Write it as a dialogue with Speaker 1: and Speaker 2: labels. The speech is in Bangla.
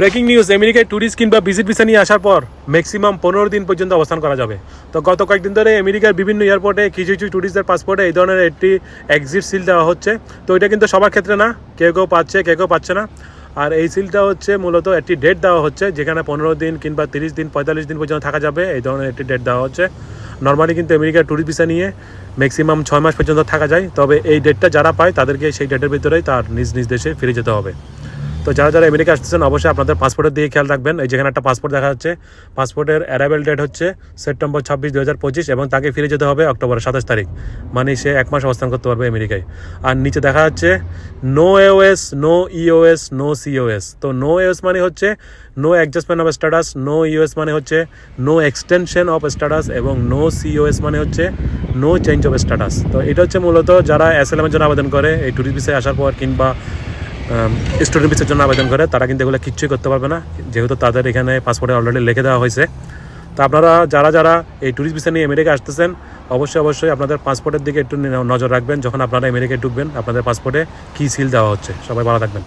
Speaker 1: ব্রেকিং নিউজ, আমেরিকায় ট্যুরিস্ট কিংবা ভিজিট ভিসা নিয়ে আসার পর ম্যাক্সিমাম পনেরো দিন পর্যন্ত অবস্থান করা যাবে। তো গত কয়েকদিন ধরে আমেরিকার বিভিন্ন এয়ারপোর্টে কিছু কিছু ট্যুরিস্টদের পাসপোর্টে এই ধরনের একটি এক্সিট সিল দেওয়া হচ্ছে। তো এটা কিন্তু সবার ক্ষেত্রে না, কেউ কেউ পাচ্ছে, কেউ কেউ পাচ্ছে না। আর এই সিলটা হচ্ছে মূলত একটি ডেট দেওয়া হচ্ছে, যেখানে পনেরো দিন কিংবা তিরিশ দিন, পঁয়তাল্লিশ দিন পর্যন্ত থাকা যাবে। এই ধরনের একটি ডেট দেওয়া হচ্ছে। নর্মালি কিন্তু আমেরিকার ট্যুরিস্ট ভিসা নিয়ে ম্যাক্সিমাম ছয় মাস পর্যন্ত থাকা যায়। তবে এই ডেটটা যারা পায়, তাদেরকে সেই ডেটের ভিতরেই তার নিজ নিজ দেশে ফিরে যেতে হবে। তো যারা যারা আমেরিকা আসতেছেন, অবশ্যই আপনাদের পাসপোর্টের দিকে খেয়াল রাখবেন। এই যেখানে একটা পাসপোর্ট দেখা যাচ্ছে, পাসপোর্টের অ্যারাইভেল ডেট হচ্ছে সেপ্টেম্বর ছাব্বিশ দু হাজার পঁচিশ এবং তাকে ফিরে যেতে হবে অক্টোবর সাতাশ তারিখ। মানে সে এক মাস অবস্থান করতে পারবে আমেরিকায়। আর নিচে দেখা যাচ্ছে no AOS no EOS no COS তো নো এওএস মানে হচ্ছে no adjustment of status no US মানে হচ্ছে নো এক্সটেনশন অফ স্ট্যাটাস এবং নো সিওএস মানে হচ্ছে নো চেঞ্জ অফ স্ট্যাটাস তো এটা হচ্ছে মূলত যারা অ্যাসেলামের জন্য আবেদন করে, এই ট্যুরিস্ট ভিসায় আসার পর কিংবা স্টুডেন্ট ভিসার জন্য আবেদন করে। তারা কিন্তু এগুলো কিচ্ছুই করতে পারবে না। যেহেতু তাদের এখানে পাসপোর্টে অলরেডি লিখে দেওয়া হয়েছে। তো আপনারা যারা যারা এই ট্যুরিস্ট ভিসা নিয়ে আমেরিকা আসতেছেন, অবশ্যই অবশ্যই আপনাদের পাসপোর্টের দিকে একটু নজর রাখবেন। যখন আপনারা আমেরিকায় ঢুকবেন, আপনাদের পাসপোর্টে কী সিল দেওয়া হচ্ছে। সবাই ভালো থাকবেন।